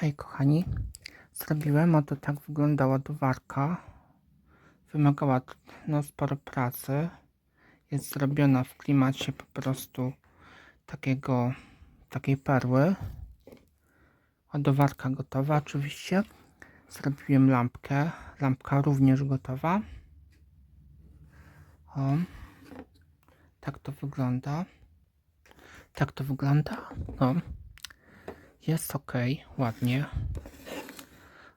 Hej kochani, zrobiłem, oto tak wygląda ładowarka. Wymagała no, sporo pracy. Jest zrobiona w klimacie po prostu takiego, takiej perły. Ładowarka gotowa oczywiście. Zrobiłem lampkę. Lampka również gotowa. O. Tak to wygląda. Tak to wygląda. No. Jest ok, ładnie.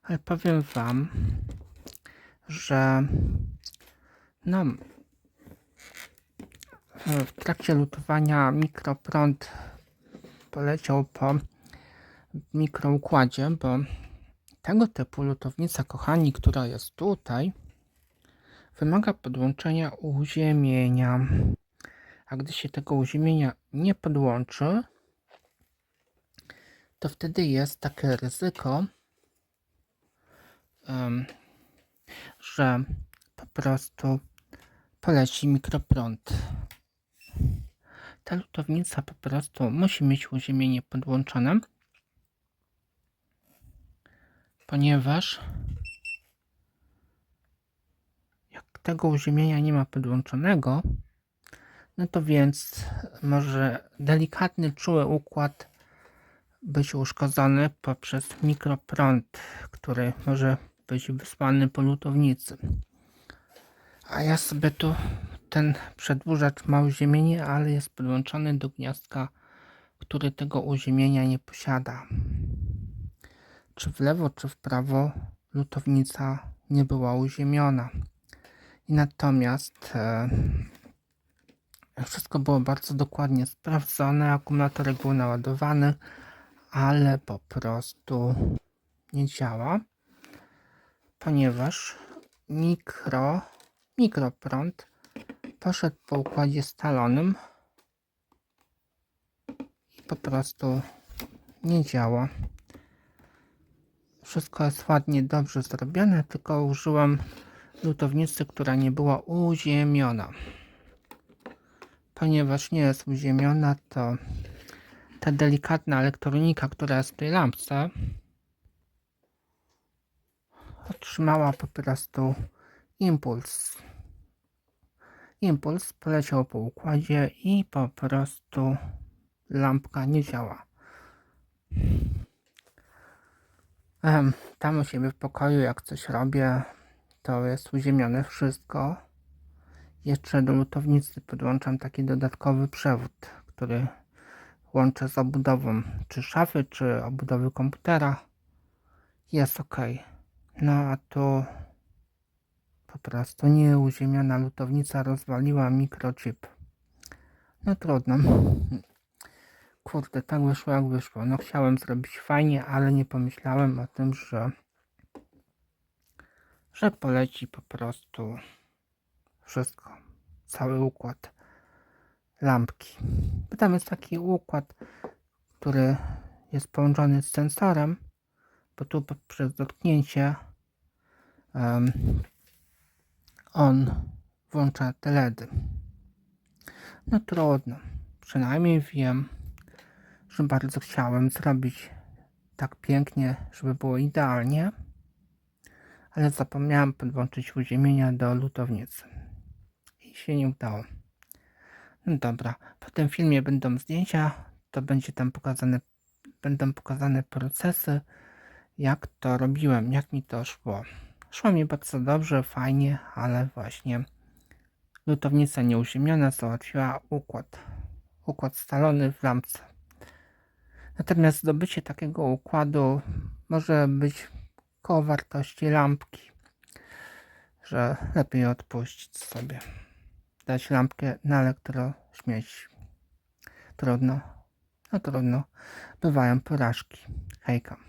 Ale powiem Wam, że no, w trakcie lutowania mikroprąd poleciał po mikroukładzie, bo tego typu lutownica, kochani, która jest tutaj, wymaga podłączenia uziemienia. A gdy się tego uziemienia nie podłączy, to wtedy jest takie ryzyko, że po prostu poleci mikroprąd. Ta lutownica po prostu musi mieć uziemienie podłączone, ponieważ jak tego uziemienia nie ma podłączonego, no to więc może delikatny, czuły układ być uszkodzony poprzez mikroprąd, który może być wysłany po lutownicy. A ja sobie tu ten przedłużacz ma uziemienie, ale jest podłączony do gniazdka, który tego uziemienia nie posiada. Czy w lewo, czy w prawo lutownica nie była uziemiona. I natomiast e, wszystko było bardzo dokładnie sprawdzone, akumulatorek był naładowany, ale po prostu nie działa, ponieważ mikro, mikroprąd poszedł po układzie stalonym i po prostu nie działa. Wszystko jest ładnie, dobrze zrobione, tylko użyłem lutownicy, która nie była uziemiona. Ponieważ nie jest uziemiona, to ta delikatna elektronika, która jest w tej lampce, otrzymała po prostu impuls. Impuls poleciał po układzie i po prostu lampka nie działa. Tam u siebie w pokoju, jak coś robię, to jest uziemione wszystko. Jeszcze do lutownicy podłączam taki dodatkowy przewód, który łączę z obudową czy szafy, czy obudowy komputera. Jest ok. No a tu po prostu nieuziemiona lutownica rozwaliła mikrochip. No trudno. Kurde, tak wyszło jak wyszło. No chciałem zrobić fajnie, ale nie pomyślałem o tym, że że poleci po prostu wszystko. Cały układ lampki. Tam jest taki układ, który jest połączony z sensorem, bo tu przez dotknięcie um, on włącza te LEDy. No trudno. Przynajmniej wiem, że bardzo chciałem zrobić tak pięknie, żeby było idealnie, ale zapomniałem podłączyć uziemienia do lutownicy i się nie udało. No dobra, po tym filmie będą zdjęcia, to będzie tam pokazane, będą pokazane procesy, jak to robiłem, jak mi to szło. Szło mi bardzo dobrze, fajnie, ale właśnie lutownica nieuziemiona załatwiła układ, układ scalony w lampce. Natomiast zdobycie takiego układu może być koło wartości lampki, że lepiej odpuścić sobie dać lampkę na elektrośmieć. Trudno. No trudno. Bywają porażki. Hejka.